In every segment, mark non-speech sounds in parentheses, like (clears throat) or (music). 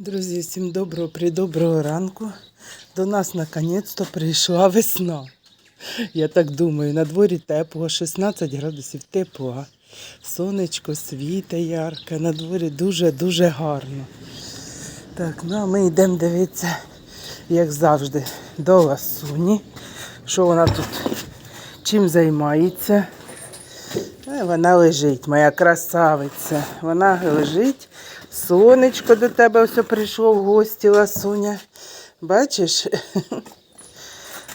Друзі, всім доброго придоброго ранку. До нас наконець-то прийшла весна. Я так думаю, на дворі тепло, 16 градусів тепла. Сонечко світе ярке, на дворі дуже-дуже гарно. Так, ну а ми йдемо дивитися, як завжди, до ласуні. Що вона тут чим займається. Е, Вона лежить, моя красавиця. Вона лежить. Сонечко до тебе ось прийшло в гості, ласуня. Бачиш?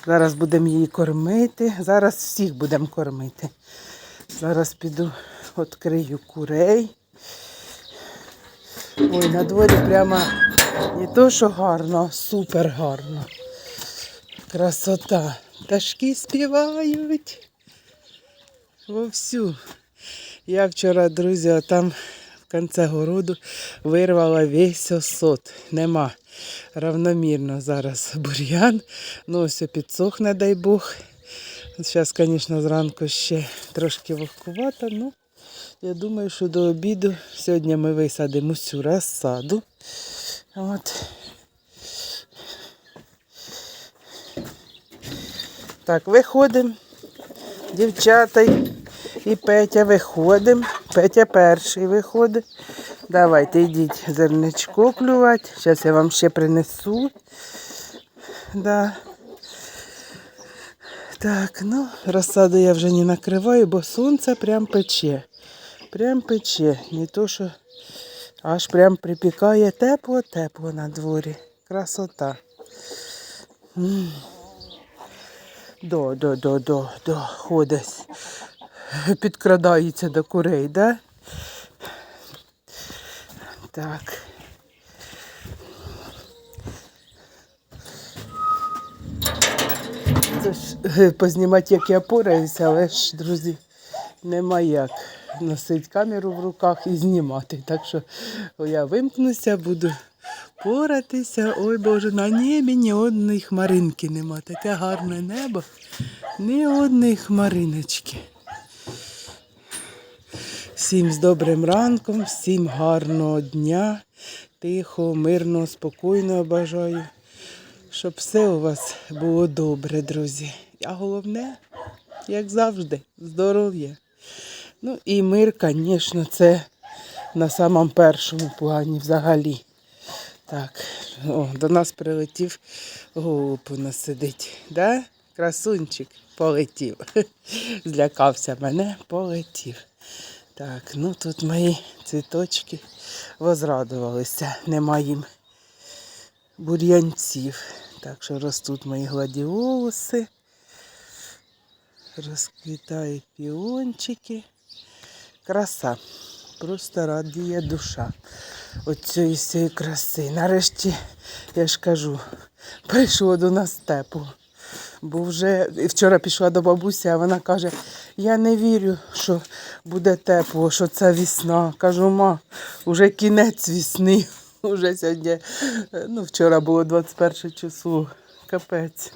Зараз будемо її кормити. Зараз всіх будемо кормити. Зараз піду відкрию курей. Ой, на дворі прямо не то, що гарно, супер гарно. Красота. Пташки співають вовсю. Я вчора, друзі, там в кінці городу вирвала весь осот. Нема. Равномірно зараз бур'ян. Ну, ось підсохне, дай Бог. Зараз, звісно, зранку ще трошки вогкувато, ну я думаю, що до обіду сьогодні ми висадимо всю розсаду. От. Так, виходимо. Дівчата і Петя виходимо. Петя перший виходить. Давайте йдіть зерничко клювати. Зараз я вам ще принесу. Да. Так, ну, розсаду я вже не накриваю, бо сонце прям пече. Прям пече. Не то, що аж прям припікає тепло-тепло на дворі. Красота. До, до, до, до, до, ходить. (laughs) Підкрадається до курей, да? Так. Це ж е, познімати, як я пораюся, але ж, друзі, нема як носити камеру в руках і знімати. Так що я вимкнуся, буду поратися. Ой Боже, на небі ні одної хмаринки нема. Таке гарне небо, ні одної хмариночки. Всім з добрим ранком, всім гарного дня, тихого, мирного, спокійного бажаю, щоб все у вас було добре, друзі. А головне, як завжди, здоров'я. Ну і мир, звісно, це на самому першому плані взагалі. Так, о, до нас прилетів голуб у нас сидить. Да? Красунчик полетів. (laughs) Злякався мене, полетів. Так, ну тут мої цвіточки возрадувалися. Нема їм бур'янців. Так що ростуть мої гладіолуси. Розквітають піончики. Краса. Просто радіє душа от цієї краси. Нарешті, я ж кажу, прийшло до нас тепло. Бо вже вчора пішла до бабусі, а вона каже, я не вірю, що буде тепло, що це весна. Кажу, ма, вже кінець весни. (laughs) Уже сьогодні, е, ну, вчора було 21 число, капець,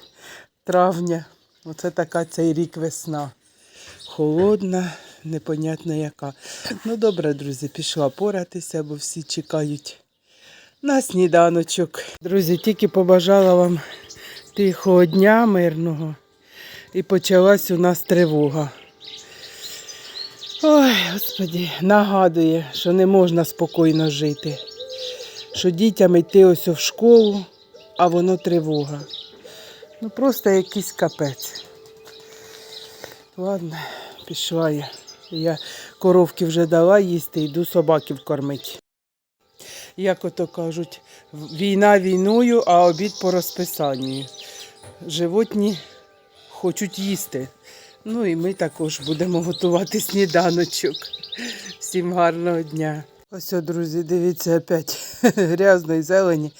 травня. Оце така цей рік весна. Холодна, непонятно яка. Ну добре, друзі, пішла поратися, бо всі чекають на сніданочок. Друзі, тільки побажала вам тихого дня мирного. І почалась у нас тривога. Ой, господі, нагадує, що не можна спокійно жити. Що дітям йти ось в школу, а воно тривога. Ну просто якийсь капець. Ладно, пішла я. Я коровки вже дала їсти, йду собаків кормити. Як ото кажуть, війна війною, а обід по розписанню. Животні хочуть їсти. Ну і ми також будемо готувати сніданочок. Всім гарного дня. Ось, о, друзі, дивіться, опять (laughs) грязної зелені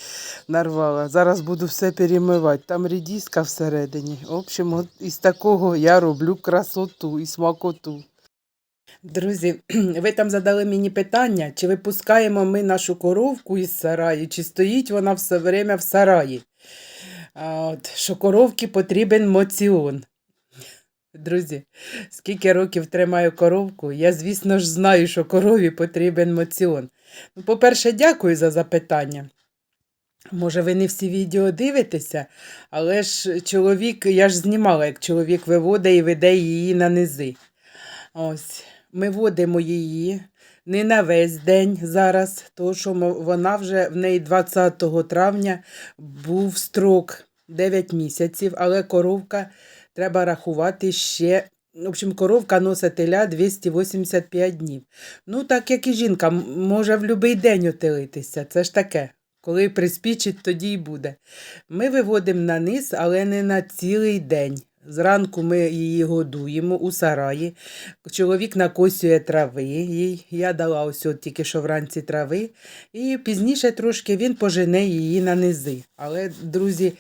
нарвала. Зараз буду все перемивати. Там рідіска всередині. В общем, от із такого я роблю красоту і смакоту. Друзі, (clears throat) ви там задали мені питання, чи випускаємо ми нашу коровку із сараю, чи стоїть вона все время в сараї. От, що коровки потрібен моціон. Друзі, скільки років тримаю коровку, я, звісно ж, знаю, що корові потрібен моціон. Ну, по-перше, дякую за запитання. Може, ви не всі відео дивитеся, але ж чоловік, я ж знімала, як чоловік виводить і веде її на низи. Ось, ми водимо її не на весь день зараз, тому що вона вже в неї 20 травня був строк 9 місяців, але коровка треба рахувати ще. В общем, коровка носить теля 285 днів. Ну, так як і жінка, може в будь-який день отелитися. Це ж таке. Коли приспічить, тоді й буде. Ми виводимо на низ, але не на цілий день. Зранку ми її годуємо у сараї. Чоловік накосює трави їй. Я дала ось от тільки що вранці трави. І пізніше трошки він пожене її на низи. Але, друзі,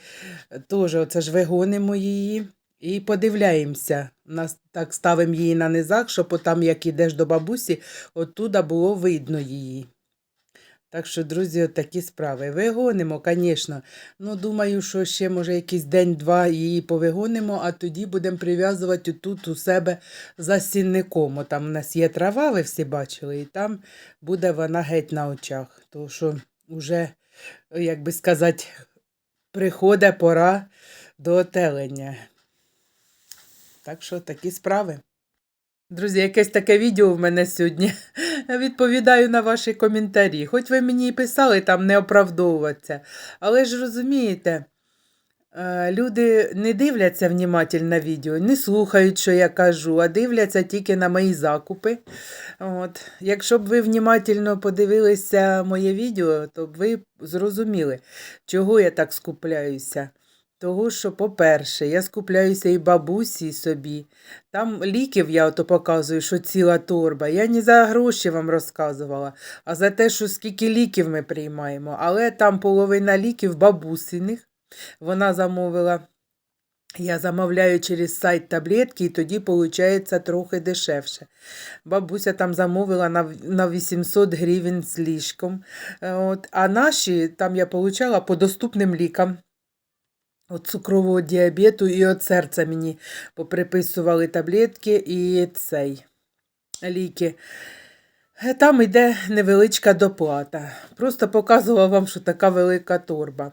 теж оце ж вигонимо її і подивляємося. Нас так ставимо її на низах, щоб отам, як ідеш до бабусі, оттуда було видно її. Так що, друзі, от такі справи. Вигонимо, звісно. Ну, думаю, що ще, може, якийсь день-два її повигонимо, а тоді будемо прив'язувати тут у себе за сінником. О, Там у нас є трава, ви всі бачили, і там буде вона геть на очах. Тому що вже, як би сказати, приходить пора до отелення. Так що такі справи. Друзі, якесь таке відео в мене сьогодні. Відповідаю на ваші коментарі. Хоч ви мені і писали там не оправдовуватися. Але ж розумієте, е, люди не дивляться внімательно відео, не слухають, що я кажу, а дивляться тільки на мої закупи. От. Якщо б ви внімательно подивилися моє відео, то б ви зрозуміли, чого я так скупляюся. Того, що, по-перше, я скупляюся і бабусі, собі. Там ліків я ото показую, що ціла торба. Я не за гроші вам розказувала, а за те, що скільки ліків ми приймаємо. Але там половина ліків бабусиних. Вона замовила. Я замовляю через сайт таблетки, і тоді виходить трохи дешевше. Бабуся там замовила на, 800 гривень з ліжком. Е, От, а наші там я отримала по доступним лікам. От цукрового діабету і от серця мені поприписували таблетки і цей ліки. Е, Там йде невеличка доплата. Просто показувала вам, що така велика торба.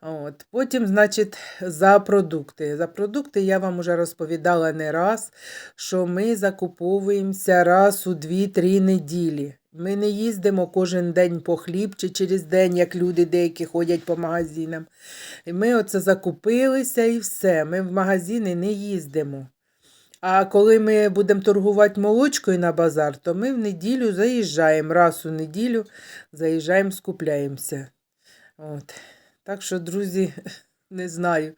От. Потім, значить, за продукти. За продукти я вам вже розповідала не раз, що ми закуповуємося раз у 2-3 неділі. Ми не їздимо кожен день по хліб чи через день, як люди деякі ходять по магазинам. І ми оце закупилися і все. Ми в магазини не їздимо. А коли ми будемо торгувати молочкою на базар, то ми в неділю заїжджаємо. Раз у неділю заїжджаємо, скупляємося. От. Так що, друзі, (laughs) не знаю,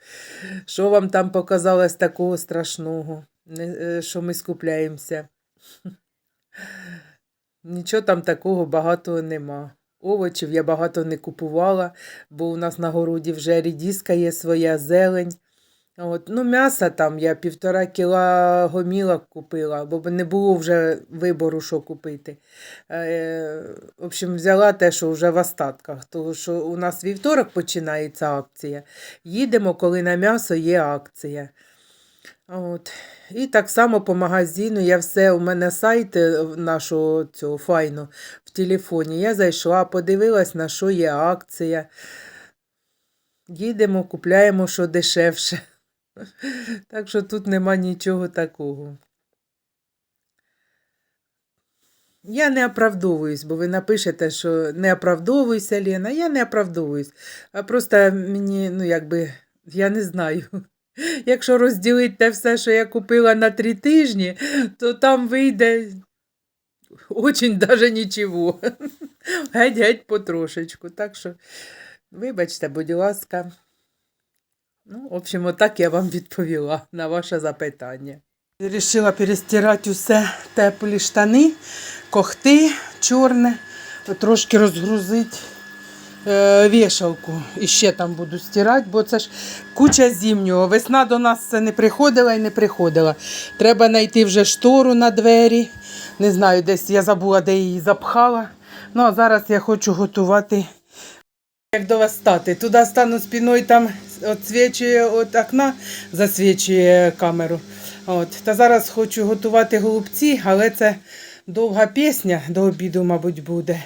що вам там показалось такого страшного, е, що ми скупляємося. (laughs) Нічого там такого багато нема. Овочів я багато не купувала, бо у нас на городі вже рідіска є своя зелень. От, ну, м'яса там я півтора кіла гомілок купила, бо не було вже вибору, що купити. Е, в общем, взяла те, що вже в остатках, тому що у нас вівторок починається акція. Їдемо, коли на м'ясо є акція. От. І так само по магазину. Я все, у мене сайт нашого цього файну в телефоні. Я зайшла, подивилась, на що є акція. Їдемо, купляємо, що дешевше. (laughs) Так що тут нема нічого такого. Я не оправдовуюсь, бо ви напишете, що не оправдовуйся, Лена. Я не оправдовуюсь. А просто мені, ну, якби, я не знаю. Якщо розділити те все, що я купила на три тижні, то там вийде очень даже нічого. (laughs) Геть-геть потрошечку. Так що, вибачте, будь ласка. Ну, в общем, отак я вам відповіла на ваше запитання. Рішила перестирати усе теплі штани, когти чорне, трошки розгрузити вішалку. І ще там буду стирати, бо це ж куча зимнього. Весна до нас це не приходила і не приходила. Треба знайти вже штору на двері. Не знаю, десь я забула, де її запхала. Ну, а зараз я хочу готувати. Як до вас стати? Туди стану спиною, там відсвічує від окна, засвічує камеру. От. Та зараз хочу готувати голубці, але це довга пісня до обіду, мабуть, буде.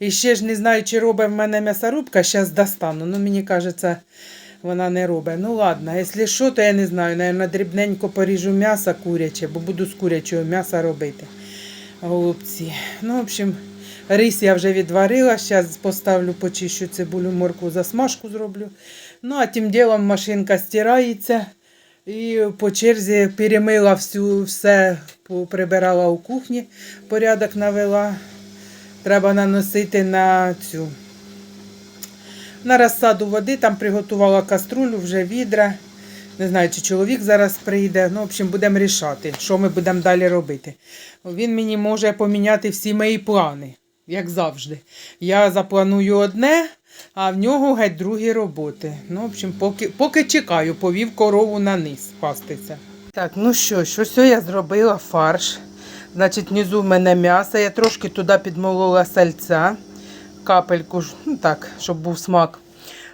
І ще ж не знаю, чи робить в мене м'ясорубка, зараз достану. Ну, мені кажеться, вона не робить. Ну ладно, якщо що, то я не знаю. Наверно, дрібненько поріжу м'ясо куряче, бо буду з курячого м'яса робити. Голубці. Ну, в общем, рис я вже відварила. Зараз поставлю, почищу цибулю, морку, засмажку зроблю. Ну, а тим ділом машинка стирається. І по черзі перемила всю, все, прибирала у кухні, порядок навела. Треба наносити на цю на розсаду води, там приготувала каструлю, вже відра. Не знаю, чи чоловік зараз прийде. Ну, в общем, будемо рішати, що ми будемо далі робити. Він мені може поміняти всі мої плани, як завжди. Я запланую одне, а в нього геть другі роботи. Ну, в общем, поки, поки чекаю, повів корову на низ пастися. Так, ну що, що все я зробила фарш. Значить, внизу в мене м'ясо. Я трошки туди підмолола сальця, капельку, ну так, щоб був смак.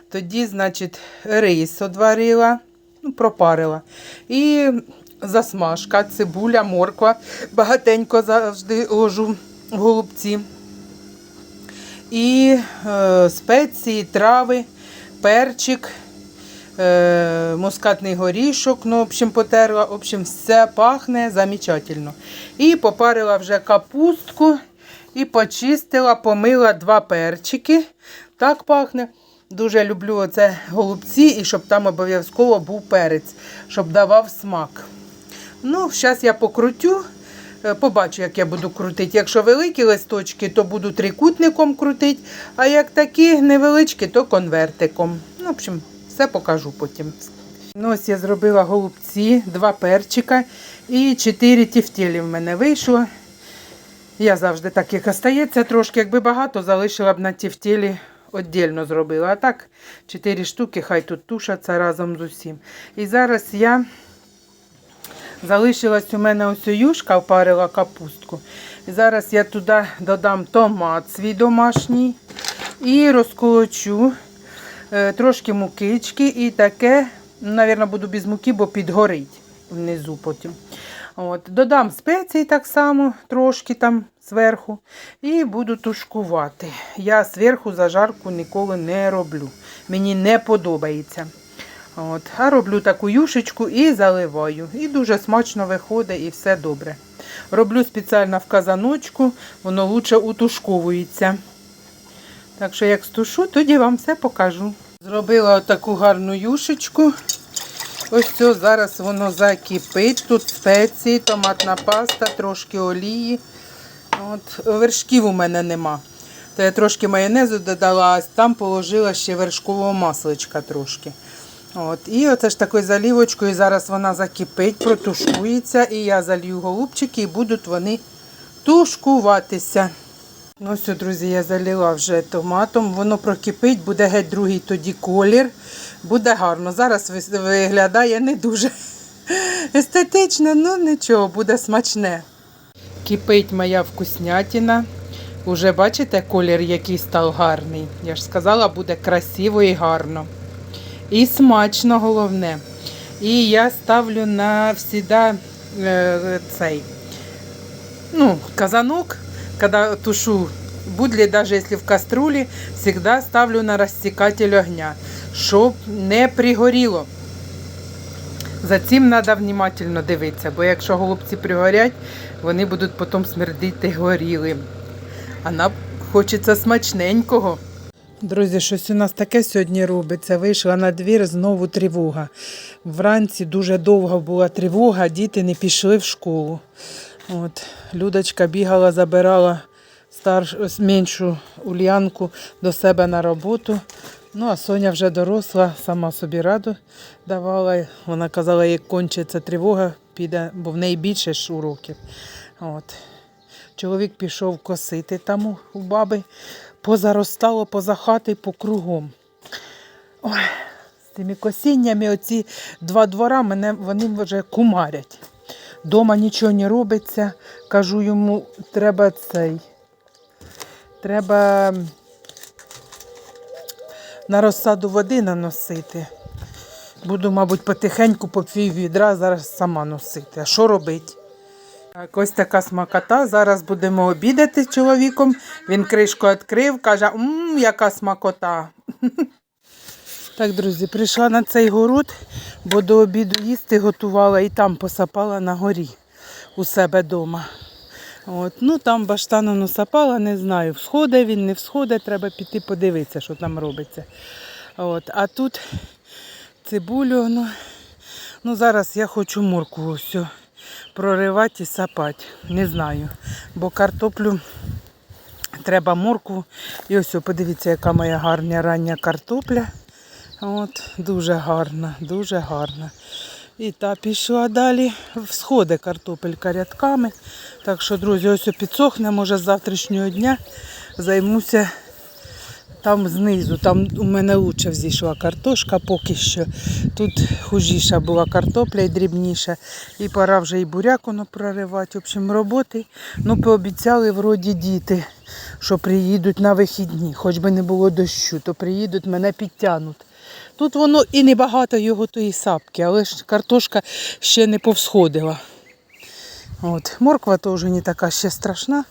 Тоді, значить, рис одварила, ну, пропарила. І засмажка, цибуля, морква. Багатенько завжди ложу в голубці. І е, спеції, трави, перчик, мускатний горішок, ну, в общем, потерла. В общем, все пахне замечательно. І попарила вже капустку і почистила, помила два перчики. Так пахне. Дуже люблю оце голубці і щоб там обов'язково був перець, щоб давав смак. Ну, зараз я покрутю. Е, Побачу, як я буду крутити. Якщо великі листочки, то буду трикутником крутити, а як такі невеличкі, то конвертиком. Ну, в общем, все покажу потім. Ну, ось я зробила голубці, два перчика і чотири тівтєлі в мене вийшло. Я завжди так, як остається, трошки, якби багато, залишила б на тівтєлі віддільно зробила. А так, чотири штуки, хай тут тушаться разом з усім. І зараз я залишилась у мене ось юшка, опарила капустку. І зараз я туди додам томат свій домашній і розколочу трошки мукички і таке, мабуть, буду без муки, бо підгорить внизу потім. От, додам спеції так само, трошки там зверху, і буду тушкувати. Я зверху зажарку ніколи не роблю. Мені не подобається. От, а роблю таку юшечку і заливаю. І дуже смачно виходить, і все добре. Роблю спеціально в казаночку, воно лучше утушковується. Так що, як стушу, тоді вам все покажу. Зробила таку гарну юшечку. Ось це зараз воно закипить. Тут спеції, томатна паста, трошки олії. От, вершків у мене нема. То я трошки майонезу додала, а там положила ще вершкового масличка трошки. От, і оце ж такою залівочкою зараз вона закипить, протушкується, і я залью голубчики, і будуть вони тушкуватися. Ну все, друзі, я залила вже томатом, воно прокипить, буде геть другий тоді колір. Буде гарно. Зараз виглядає не дуже (laughs) естетично, ну нічого, буде смачне. Кипить моя вкуснятина. Уже бачите колір, який став гарний. Я ж сказала, буде красиво і гарно. І смачно головне. І я ставлю на всіда е, цей ну, казанок, когда тушу будлі, даже если в каструлі, всегда ставлю на розтікатель огня, щоб не пригоріло. За цим треба внимательно дивитися, бо якщо голубці пригорять, вони будуть потім смердити горілим. А нам хочеться смачненького. Друзі, щось у нас таке сьогодні робиться. Вийшла на двір, знову тривога. Вранці дуже довго була тривога, діти не пішли в школу. От, Людочка бігала, забирала старш... меншу Ульянку до себе на роботу. Ну, а Соня вже доросла, сама собі раду давала. Вона казала, як кончиться тривога, піде, бо в неї більше ж уроків. От. Чоловік пішов косити там у, баби, позаростало поза хати по кругом. Ой, з цими косіннями оці два двора мене вони вже кумарять. Дома нічого не робиться. Кажу йому, треба цей. Треба на розсаду води наносити. Буду, мабуть, потихеньку по пів відра зараз сама носити. А що робити? Так, ось така смакота. Зараз будемо обідати чоловіком. Він кришку відкрив, каже, мм, яка смакота. (laughs) Так, друзі, прийшла на цей город, бо до обіду їсти готувала і там посапала на горі у себе вдома. От, ну там баштану насапала, не знаю, всходить він, не всходить, треба піти подивитися, що там робиться. От, а тут цибулю, ну, ну зараз я хочу морку ось проривати і сапати. Не знаю. Бо картоплю треба моркву. І ось подивіться, яка моя гарна рання картопля. От, дуже гарна, дуже гарна. І та пішла далі в сходи картопелька рядками. Так що, друзі, ось підсохне, може з завтрашнього дня займуся там знизу. Там у мене лучше взійшла картошка поки що. Тут хужіша була картопля і дрібніша. І пора вже і буряк воно проривати. В общем, роботи. Ну, пообіцяли вроді діти, що приїдуть на вихідні. Хоч би не було дощу, то приїдуть, мене підтягнуть. Тут воно і небагато його тої сапки, але ж картошка ще не повсходила. От. Морква теж не така ще страшна.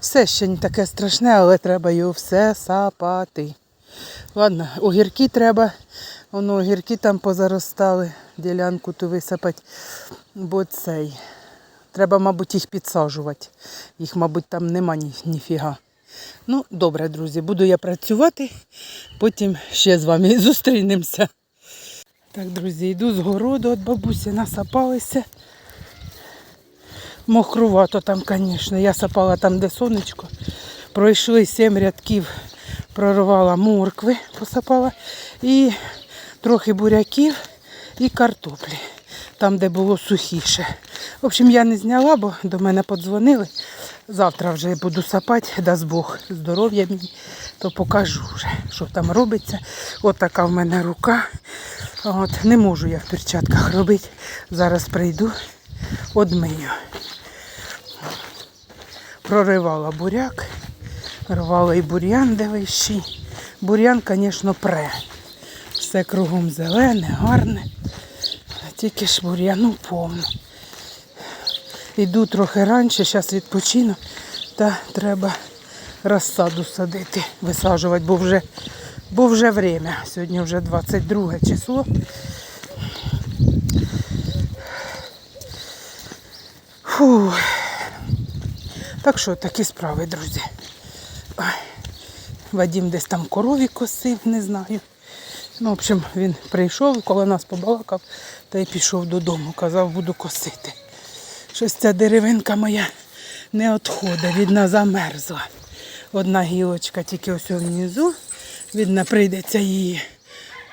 Все ще не таке страшне, але треба його все сапати. Ладно, огірки треба. Воно огірки там позаростали, ділянку ту висипати. Бо цей. Треба, мабуть, їх підсаджувати. Їх, мабуть, там нема ні, ніфіга. Ну, добре, друзі, буду я працювати, потім ще з вами (laughs) зустрінемося. Так, друзі, йду з городу від бабусі, насапалися. Мокрувато там, звісно. Я сапала там, де сонечко. Пройшли сім рядків, прорвала моркви, посапала. І трохи буряків і картоплі. Там, де було сухіше. В общем, я не зняла, бо до мене подзвонили. Завтра вже буду сапати, дасть Бог здоров'я мені, то покажу вже, що там робиться. От така в мене рука. От, не можу я в перчатках робити. Зараз прийду, одмию. Проривала буряк, рвала і бур'ян, де вищий. Бур'ян, звісно, пре. Все кругом зелене, гарне. Тільки ж бур'яну повно. Йду трохи раніше, зараз відпочину, та треба розсаду садити, висаджувати, бо вже, бо вже время. Сьогодні вже 22 число. Фу. Так що такі справи, друзі. Ой. Вадим десь там корові косив, не знаю. Ну, в общем, він прийшов, коли нас побалакав, та й пішов додому. Казав, буду косити. Щось ця деревинка моя не відходить, видно, замерзла. Одна гілочка тільки ось внизу. Видно, прийдеться її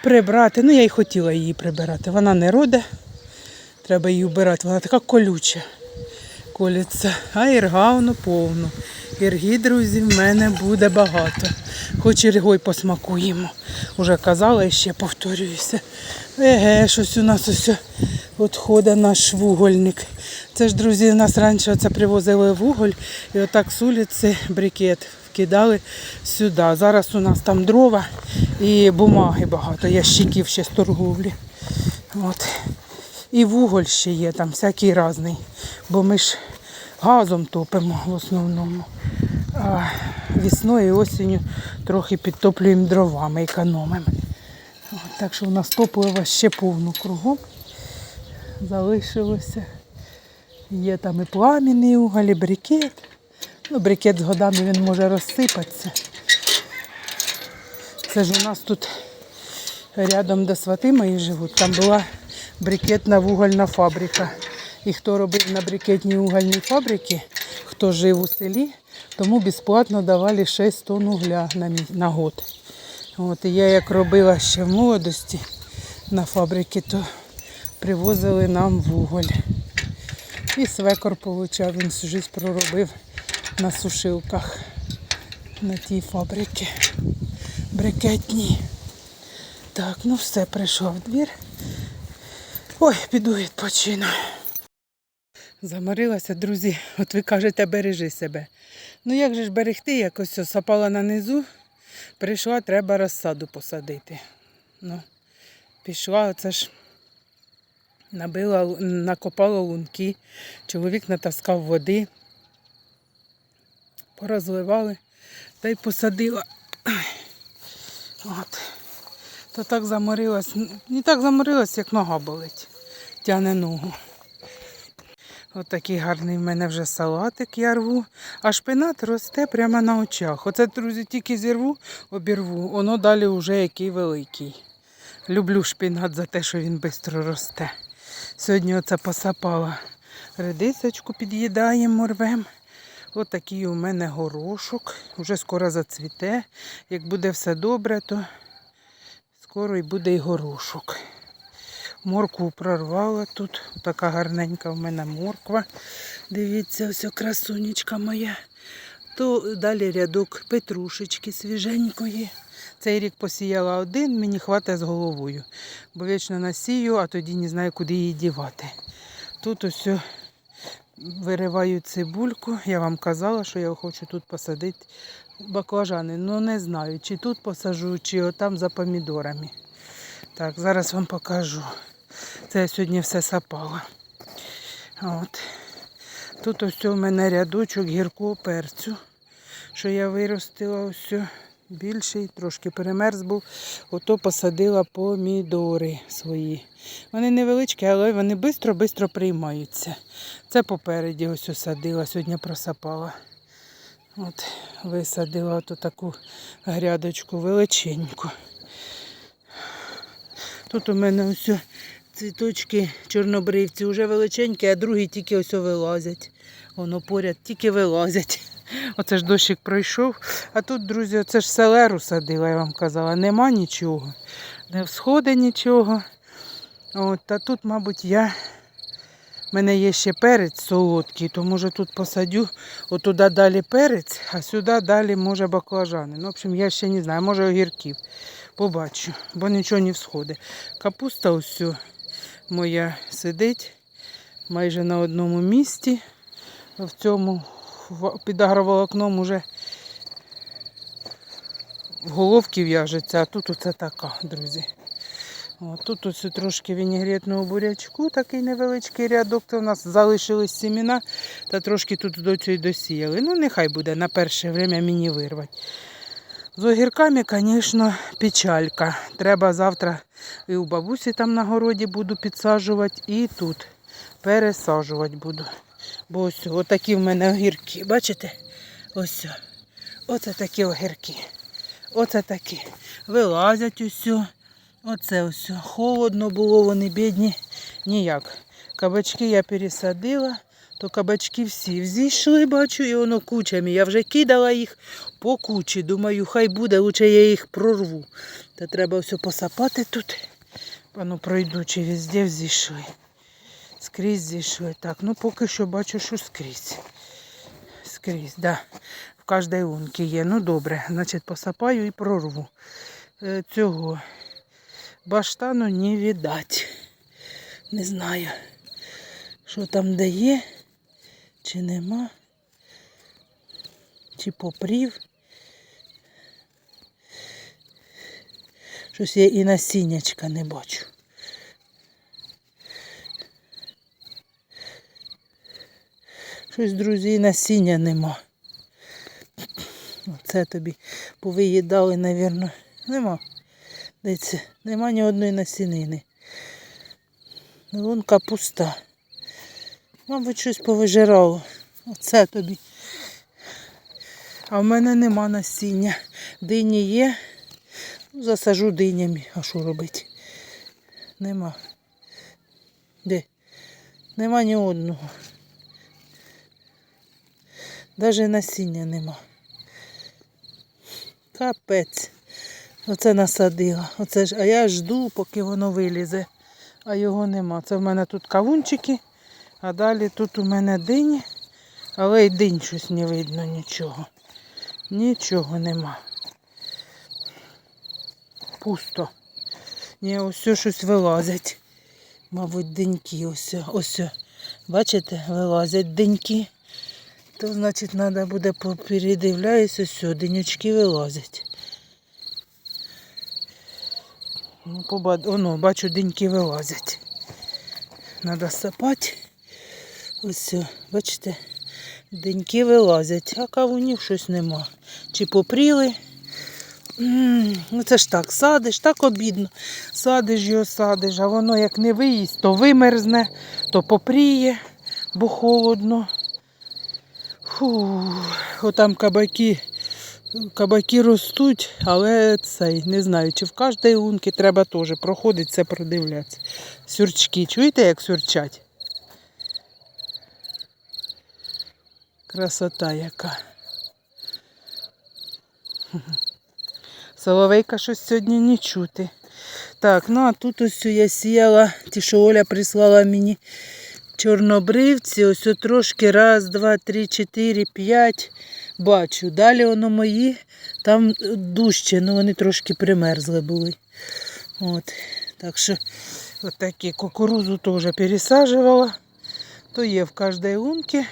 прибрати. Ну, я й хотіла її прибирати. Вона не роде. Треба її вбирати. Вона така колюча. Колється. А ірга воно повно. Ірги, друзі, в мене буде багато. Хоч іргой посмакуємо. Уже казала і ще повторююся. Еге, щось у нас ось відходить наш вугольник. Це ж, друзі, у нас раніше це привозили вуголь і отак з вулиці брикет вкидали сюди. Зараз у нас там дрова і бумаги багато, ящиків ще з торговлі. От. І вуголь ще є там, всякий різний. Бо ми ж газом топимо в основному. А весною і осінню трохи підтоплюємо дровами, економимо. Так що у нас топлива ще повно кругом. Залишилося. Є там і пламінний уголь, і брикет. Ну, брикет з годами він може розсипатися. Це ж у нас тут рядом, де свати мої живуть, там була брикетна вугольна фабрика. І хто робив на брикетній угольній фабриці, хто жив у селі, тому безплатно давали 6 тонн угля на, на год. От, і я як робила ще в молодості на фабриці, то привозили нам вуголь. І свекор получав, він всю життя проробив на сушилках на тій фабриці брикетній. Так, ну все, прийшов в двір. Ой, піду відпочину. Заморилася, друзі. От ви кажете, бережи себе. Ну як же ж берегти, якось ось сапала на низу, прийшла, треба розсаду посадити. Ну, пішла, оце ж Набила, накопала лунки, чоловік натаскав води, порозливали та й посадила. От. То так заморилась, не так заморилась, як нога болить. Тяне ногу. От такий гарний в мене вже салатик я рву, а шпинат росте прямо на очах. Оце, друзі, тільки зірву, обірву, воно далі вже який великий. Люблю шпинат за те, що він швидко росте. Сьогодні оце посапала редисочку, під'їдаємо, рвем. Ось такий у мене горошок. Вже скоро зацвіте. Як буде все добре, то скоро і буде і горошок. Моркву прорвала тут. Така гарненька в мене морква. Дивіться, ось красунечка моя. То далі рядок петрушечки свіженької. Цей рік посіяла один, мені хватає з головою. Бо вічно насію, а тоді не знаю, куди її дівати. Тут ось вириваю цибульку. Я вам казала, що я хочу тут посадити баклажани. Ну не знаю, чи тут посажу, чи отам за помідорами. Так, зараз вам покажу. Це я сьогодні все сапала. От. Тут ось у мене рядочок гіркого перцю, що я виростила ось більший, трошки перемерз був. Ото посадила помідори свої. Вони невеличкі, але вони швидко-швидко приймаються. Це попереді ось осадила, сьогодні просапала. От, висадила ото таку грядочку величеньку. Тут у мене ось цвіточки чорнобривці вже величенькі, а другі тільки ось вилазять. Воно поряд тільки вилазять. Оце ж дощик пройшов. А тут, друзі, оце ж селеру садила, я вам казала. Нема нічого. Не всходи нічого. От, та тут, мабуть, я. У мене є ще перець солодкий, то може тут посадю отуди далі перець, а сюди далі може баклажани. Ну, в общем, я ще не знаю, може огірків. Побачу, бо нічого не всходить. Капуста ось моя сидить майже на одному місці. В цьому під агроволокном уже в головки в'яжеться, а тут оце така, друзі. Тут ось трошки вінігретного бурячку, такий невеличкий рядок. Це у нас залишились сіміна, та трошки тут до цього досіяли. Ну, нехай буде на перше время мені вирвати. З огірками, звісно, печалька. Треба завтра і у бабусі там на городі буду підсаджувати, і тут пересаджувати буду. Бо ось отакі в мене огірки. Бачите? Ось. Оце такі огірки. Оце такі. Вилазять усю. Оце ось. Холодно було, вони бідні. Ніяк. Кабачки я пересадила, то кабачки всі взійшли, бачу, і воно кучами. Я вже кидала їх по кучі. Думаю, хай буде, лучше я їх прорву. Та треба все посапати тут. Ану, пройдучи, везде взійшли. Скрізь зійшли. Так, ну поки що бачу, що скрізь. Скрізь, да. В кожній лунці є. Ну добре, значить посапаю і прорву. Е, цього баштану не віддать. Не знаю, що там де є, чи нема, чи попрів. Щось я і насіннячка не бачу. Щось, друзі, і насіння нема. Оце тобі повиїдали, навірно. Нема. Дивіться, нема ні одної насінини. Лунка пуста. Мабуть, щось повижирало. Оце тобі. А в мене нема насіння. Дині є. Ну, Засажу динями. А що робити? Нема. Де? Нема ні одного. Навіть насіння нема. Капець. Оце насадила. Оце ж, а я жду, поки воно вилізе. А його нема. Це в мене тут кавунчики, а далі тут у мене дині, але й динь щось не видно нічого. Нічого нема. Пусто. Ні, ось щось вилазять. Мабуть, деньки ось. Ось. Бачите, вилазять деньки. То значить треба буде передивляюся, все, денючки вилазять. Ну, поба... Оно, бачу, деньки вилазять. треба сапати. Ось, все, бачите, деньки вилазять, а кавунів щось нема. Чи попріли. Ну це ж так, садиш, так обідно. Садиш його, садиш, а воно як не виїсть, то вимерзне, то попріє, бо холодно. Фу, отам кабаки, кабаки ростуть, але цей, не знаю, чи в кожній лунки треба теж проходити, це продивлятися. Сюрчки, чуєте, як сюрчать? Красота яка. (laughs) Соловейка щось сьогодні не чути. Так, ну а тут ось я сіяла, ті, що Оля прислала мені чорнобривці, ось трошки раз, два, три, чотири, п'ять. Бачу. Далі воно мої, там дужче, ну вони трошки примерзли були. От. Так що от такі кукурузу теж пересаджувала. То є в кожній лунці.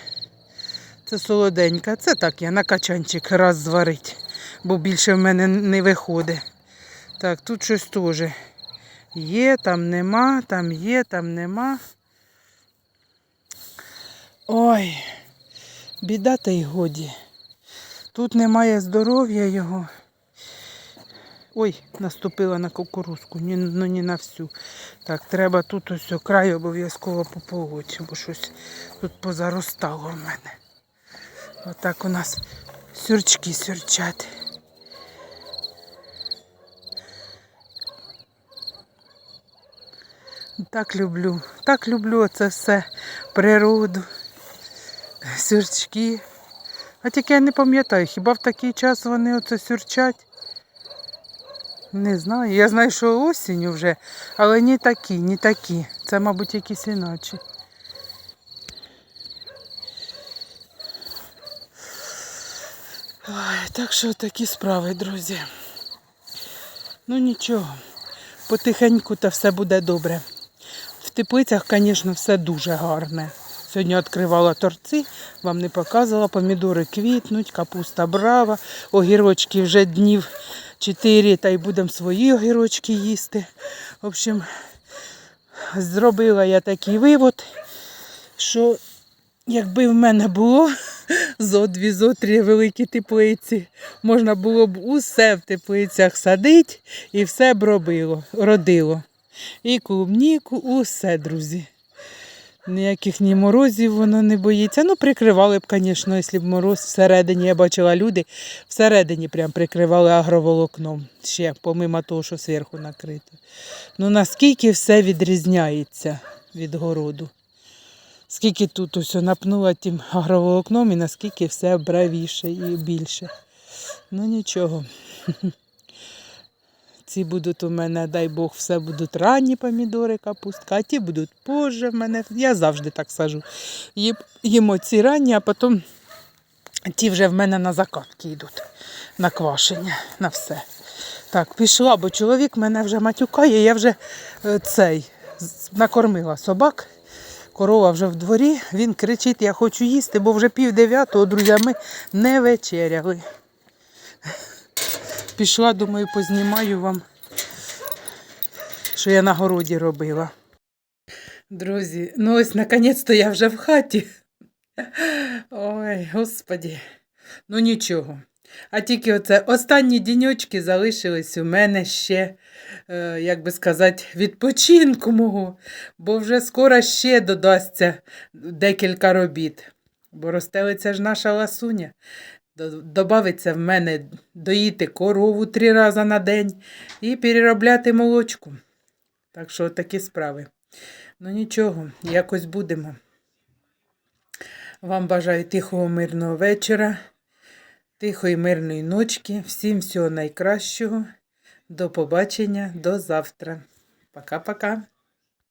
Це солоденька. Це так я на качанчик раз зварить, бо більше в мене не виходить. Так, тут щось теж є, там нема, там є, там нема. Ой, біда та й годі. Тут немає здоров'я його. Ой, наступила на кукурузку, ні, ну не на всю. Так, треба тут ось край обов'язково пополоть, бо щось тут позаростало в мене. Отак у нас сюрчки сюрчать. Так люблю, так люблю це все, природу, сюрчки. А тільки я не пам'ятаю, хіба в такий час вони оце сюрчать? Не знаю. Я знаю, що осінню вже, але не такі, не такі. Це, мабуть, якісь іначе. Ой, так що такі справи, друзі. Ну нічого, потихеньку та все буде добре. В теплицях, звісно, все дуже гарне. Сьогодні відкривала торці, вам не показувала, помідори квітнуть, капуста брава, огірочки вже днів 4, та й будемо свої огірочки їсти. В общем, зробила я такий вивод, що якби в мене було (laughs) зо дві, зо три великі теплиці, можна було б усе в теплицях садити і все б робило, родило. І клубніку, усе, друзі. Ніяких ні морозів воно не боїться. Ну, прикривали б, звісно, якщо б мороз всередині, я бачила люди, всередині прям прикривали агроволокном. Ще, помимо того, що зверху накрито. Ну наскільки все відрізняється від городу. Скільки тут ось напнула тим агроволокном і наскільки все бравіше і більше. Ну нічого. (laughs) Ці будуть у мене, дай Бог, все будуть ранні помідори, капустка, а ті будуть позже в мене. Я завжди так сажу. Їмо ці ранні, а потім ті вже в мене на закатки йдуть, на квашення, на все. Так, пішла, бо чоловік мене вже матюкає, я вже е, цей накормила собак. Корова вже в дворі, він кричить, я хочу їсти, бо вже пів дев'ятого, друзі, ми не вечеряли. Пішла, думаю, познімаю вам, що я на городі робила. Друзі, ну ось наконець-то я вже в хаті. Ой, господі. Ну нічого. А тільки оце останні діньочки залишились у мене ще, е, як би сказати, відпочинку мого, бо вже скоро ще додасться декілька робіт. Бо розстелиться ж наша ласуня. До- Добавиться в мене доїти корову три рази на день і переробляти молочку. Так що такі справи. Ну нічого, якось будемо. Вам бажаю тихого, мирного вечора, тихої, мирної ночки. Всім всього найкращого. До побачення, до завтра. Пока-пока.